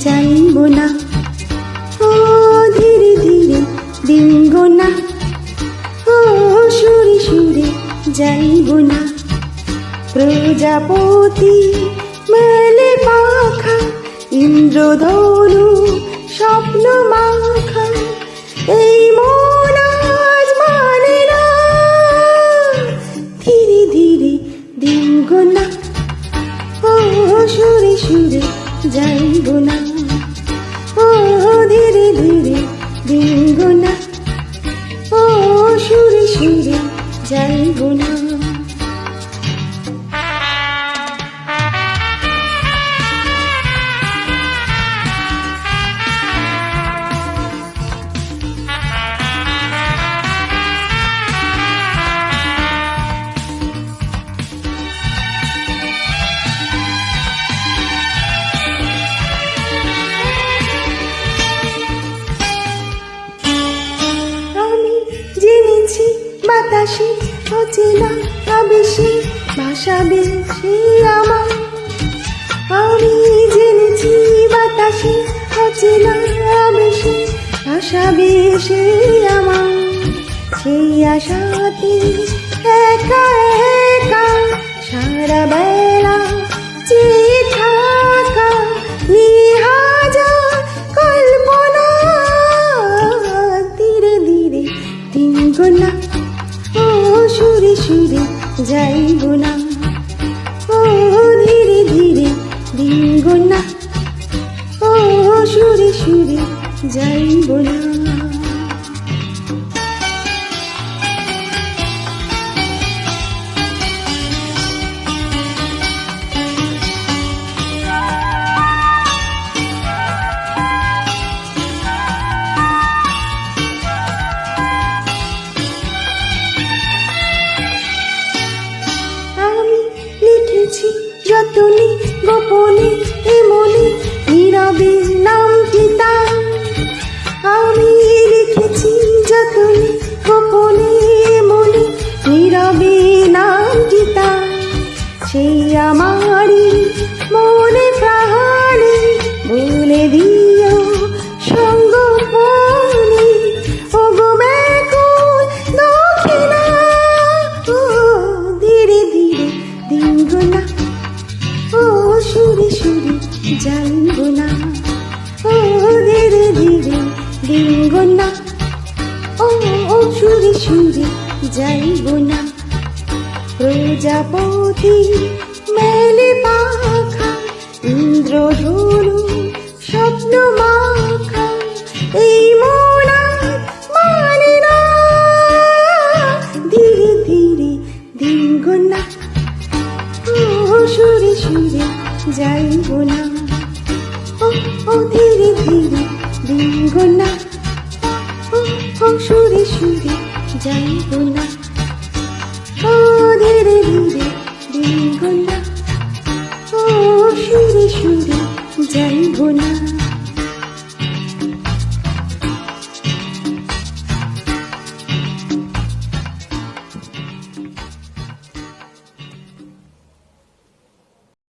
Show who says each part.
Speaker 1: যাইব না ও ধীরে ধীরে ডিঙ্গ না ও সুরে সুরে যাইব না প্রজাপতি মেলে পাখা ইন্দ্রধনু সুরে সুরে যাইব বাতাসে অচেনা, আবেশে ভাষা বেশি আমার। আমি জেনেছি বাতাসে, অচেনা, আবেশে ভাষা বেশি আমার। সেই আশাতে সুরে যাইব না। ও ধীরে ধীরে দিন না। ও সুরে সুরে যাইব না। যতনে গোপনে এমনি নীরবে নামটি তার আমি লিখেছি যতনে গোপনে এমনি নীরবে নামটি সেই আমারই সুরে যাইব না ও ধীরে ধীরে দিন গোনা ও ও সুরে সুরে না প্রজাপতি মেলে পাখা ইন্দ্রধনু স্বপ্ন মাখা। এই মোনা মানে না। ধীরে ধীরে দিন ও সুরে সুরে যাইব না ও ধীরে ধীরে দিন না ও ও সুরে সুরে যাইব না ও ধীরে ধীরে দিন না ও সুরে সুরে যাইব না